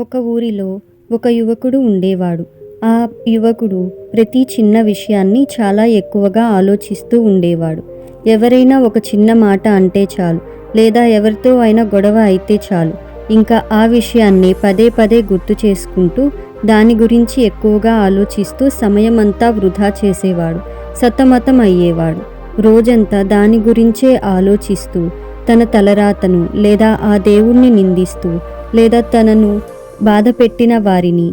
ఒక ఊరిలో ఒక యువకుడు ఉండేవాడు. ఆ యువకుడు ప్రతి చిన్న విషయాన్ని చాలా ఎక్కువగా ఆలోచిస్తూ ఉండేవాడు. ఎవరైనా ఒక చిన్న మాట అంటే చాలు లేదా ఎవరితో అయినా గొడవ అయితే చాలు. ఇంకా ఆ విషయాన్ని పదే పదే గుర్తు చేసుకుంటూ దాని గురించి ఎక్కువగా ఆలోచిస్తూ సమయమంతా వృధా చేసేవాడు సతమతం అయ్యేవాడు. రోజంతా దాని గురించే ఆలోచిస్తూ తన తలరాతను లేదా ఆ దేవుణ్ణి నిందిస్తూ లేదా తనను బాధ పెట్టిన వారిని.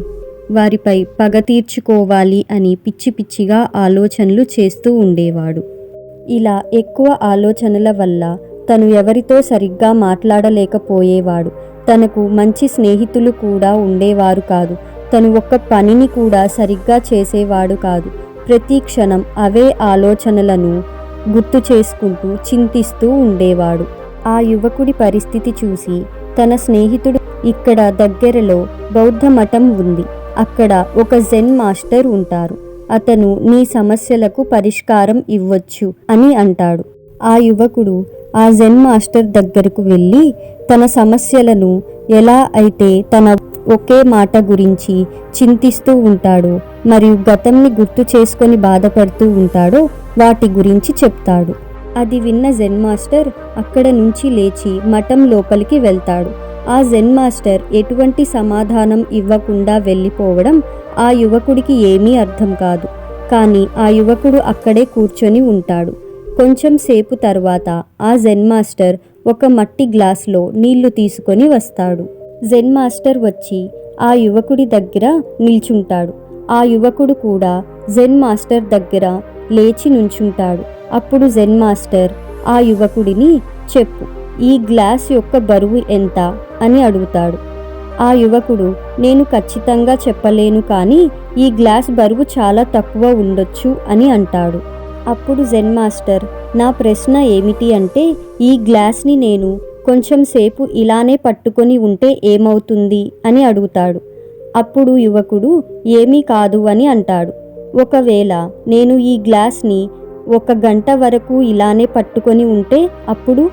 వారిపై పగ తీర్చుకోవాలి అని పిచ్చి పిచ్చిగా ఆలోచనలు చేస్తూ ఉండేవాడు. ఇలా ఎక్కువ ఆలోచనల వల్ల తను ఎవరితో సరిగ్గా మాట్లాడలేకపోయేవాడు. తనకు మంచి స్నేహితులు కూడా ఉండేవారు కాదు. తను ఒక్క పనిని కూడా సరిగ్గా చేసేవాడు కాదు. ప్రతి క్షణం అవే ఆలోచనలను గుర్తు చేసుకుంటూ చింతిస్తూ ఉండేవాడు. ఆ యువకుడి పరిస్థితి చూసి తన స్నేహితుడు ఇక్కడ దగ్గరలో బౌద్ధ మఠం ఉంది. అక్కడ ఒక జెన్ మాస్టర్ ఉంటారు. అతను నీ సమస్యలకు పరిష్కారం ఇవ్వచ్చు అని అంటాడు. ఆ యువకుడు ఆ జెన్ మాస్టర్ దగ్గరకు వెళ్ళి తన సమస్యలను ఎలా అయితే తన ఒకే మాట గురించి చింతిస్తూ ఉంటాడో మరియు గతంని గుర్తు చేసుకొని బాధపడుతూ ఉంటాడో వాటి గురించి చెప్తాడు. అది విన్న జెన్ మాస్టర్ అక్కడ నుంచి లేచి మఠం లోపలికి వెళ్తాడు. ఆ జెన్ మాస్టర్ ఎటువంటి సమాధానం ఇవ్వకుండా వెళ్ళిపోవడం ఆ యువకుడికి ఏమీ అర్థం కాదు. కానీ ఆ యువకుడు అక్కడే కూర్చొని ఉంటాడు. కొంచెం సేపు తర్వాత ఆ జెన్ మాస్టర్ ఒక మట్టి గ్లాస్లో నీళ్ళు తీసుకొని వస్తాడు. జెన్ మాస్టర్ వచ్చి ఆ యువకుడి దగ్గర నిల్చుంటాడు. ఆ యువకుడు కూడా జెన్ మాస్టర్ దగ్గర లేచి నుంచుంటాడు. అప్పుడు జెన్ మాస్టర్ ఆ యువకుడిని చెప్పు ఈ గ్లాస్ యొక్క బరువు ఎంత? అని అడుగుతాడు. ఆ యువకుడు నేను ఖచ్చితంగా చెప్పలేను కానీ ఈ గ్లాస్ బరువు చాలా తక్కువ ఉండొచ్చు అని అంటాడు. అప్పుడు జెన్ మాస్టర్ నా ప్రశ్న ఏమిటి అంటే ఈ గ్లాస్ని నేను కొంచెం సేపు ఇలానే పట్టుకొని ఉంటే ఏమవుతుంది అని అడుగుతాడు. అప్పుడు యువకుడు ఏమీ కాదు అని అంటాడు. ఒకవేళ నేను ఈ గ్లాస్ని ఒక గంట వరకు ఇలానే పట్టుకొని ఉంటే అప్పుడు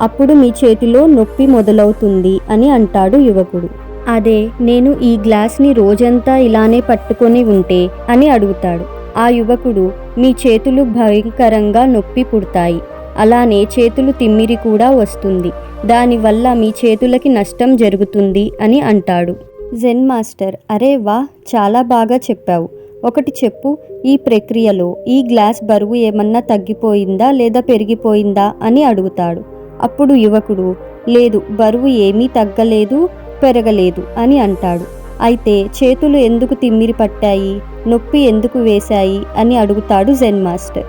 అప్పుడు మీ చేతిలో నొప్పి మొదలవుతుంది అని అంటాడు యువకుడు. అదే నేను ఈ గ్లాస్ని రోజంతా ఇలానే పట్టుకొని ఉంటే అని అడుగుతాడు. ఆ యువకుడు మీ చేతులు భయంకరంగా నొప్పి పుడతాయి. అలానే చేతులు తిమ్మిరి కూడా వస్తుంది. దానివల్ల మీ చేతులకి నష్టం జరుగుతుంది అని అంటాడు. జెన్ మాస్టర్ అరే వా చాలా బాగా చెప్పావు. ఒకటి చెప్పు ఈ ప్రక్రియలో ఈ గ్లాస్ బరువు ఏమన్నా తగ్గిపోయిందా లేదా పెరిగిపోయిందా అని అడుగుతాడు. అప్పుడు యువకుడు లేదు బరువు ఏమీ తగ్గలేదు పెరగలేదు అని అంటాడు. అయితే చేతులు ఎందుకు తిమ్మిరి పట్టాయి నొప్పి ఎందుకు వేశాయి? అని అడుగుతాడు జెన్ మాస్టర్.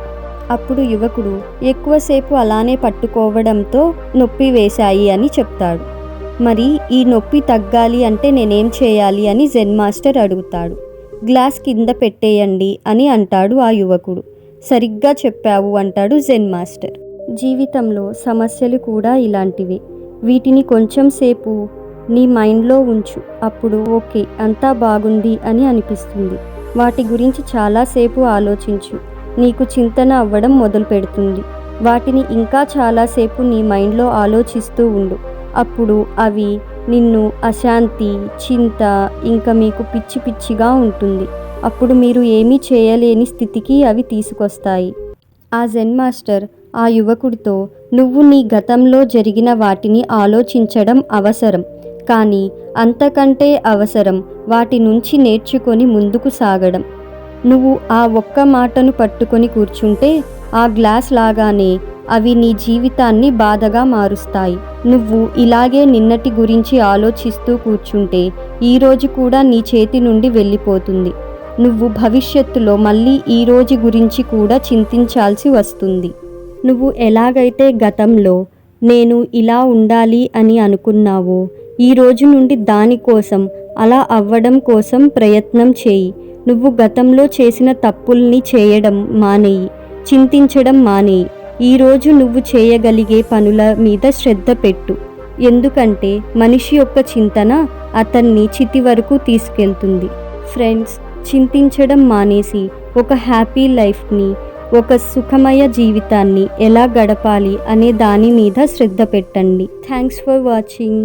అప్పుడు యువకుడు ఎక్కువసేపు అలానే పట్టుకోవడంతో నొప్పి వేశాయి అని చెప్తాడు. మరి ఈ నొప్పి తగ్గాలి అంటే నేనేం చేయాలి? అని జెన్ మాస్టర్ అడుగుతాడు. గ్లాస్ కింద పెట్టేయండి అని అంటాడు ఆ యువకుడు. సరిగ్గా చెప్పావు అంటాడు జెన్ మాస్టర్. జీవితంలో సమస్యలు కూడా ఇలాంటివి. వీటిని కొంచెం సేపు నీ మైండ్లో ఉంచు. అప్పుడు ఓకే అంతా బాగుంది అని అనిపిస్తుంది. వాటి గురించి చాలాసేపు ఆలోచించు. నీకు చింతన అవ్వడం మొదలు పెడుతుంది. వాటిని ఇంకా చాలాసేపు నీ మైండ్లో ఆలోచిస్తూ ఉండు. అప్పుడు అవి నిన్ను అశాంతి చింత ఇంకా మీకు పిచ్చి పిచ్చిగా ఉంటుంది. అప్పుడు మీరు ఏమీ చేయలేని స్థితికి అవి తీసుకొస్తాయి. ఆ జెన్ మాస్టర్ ఆ యువకుడితో నువ్వు నీ గతంలో జరిగిన వాటిని ఆలోచించడం అవసరం. కానీ అంతకంటే అవసరం వాటి నుంచి నేర్చుకొని ముందుకు సాగడం. నువ్వు ఆ ఒక్క మాటను పట్టుకొని కూర్చుంటే ఆ గ్లాస్ లాగానే అవి నీ జీవితాన్ని బాధగా మారుస్తాయి. నువ్వు ఇలాగే నిన్నటి గురించి ఆలోచిస్తూ కూర్చుంటే ఈరోజు కూడా నీ చేతి నుండి వెళ్ళిపోతుంది. నువ్వు భవిష్యత్తులో మళ్ళీ ఈ రోజు గురించి కూడా చింతించాల్సి వస్తుంది. నువ్వు ఎలాగైతే గతంలో నేను ఇలా ఉండాలి అని అనుకున్నావో ఈ రోజు నుండి దానికోసం అలా అవ్వడం కోసం ప్రయత్నం చేయి. నువ్వు గతంలో చేసిన తప్పుల్ని చేయడం మానేయి చింతించడం మానేయి. ఈరోజు నువ్వు చేయగలిగే పనుల మీద శ్రద్ధ పెట్టు. ఎందుకంటే మనిషి యొక్క చింతన అతన్ని చితి వరకు తీసుకెళ్తుంది. ఫ్రెండ్స్ చింతించడం మానేసి ఒక హ్యాపీ లైఫ్ని ఒక సుఖమయ జీవితాన్ని ఎలా గడపాలి అనే దాని మీద శ్రద్ధ పెట్టండి. Thanks for watching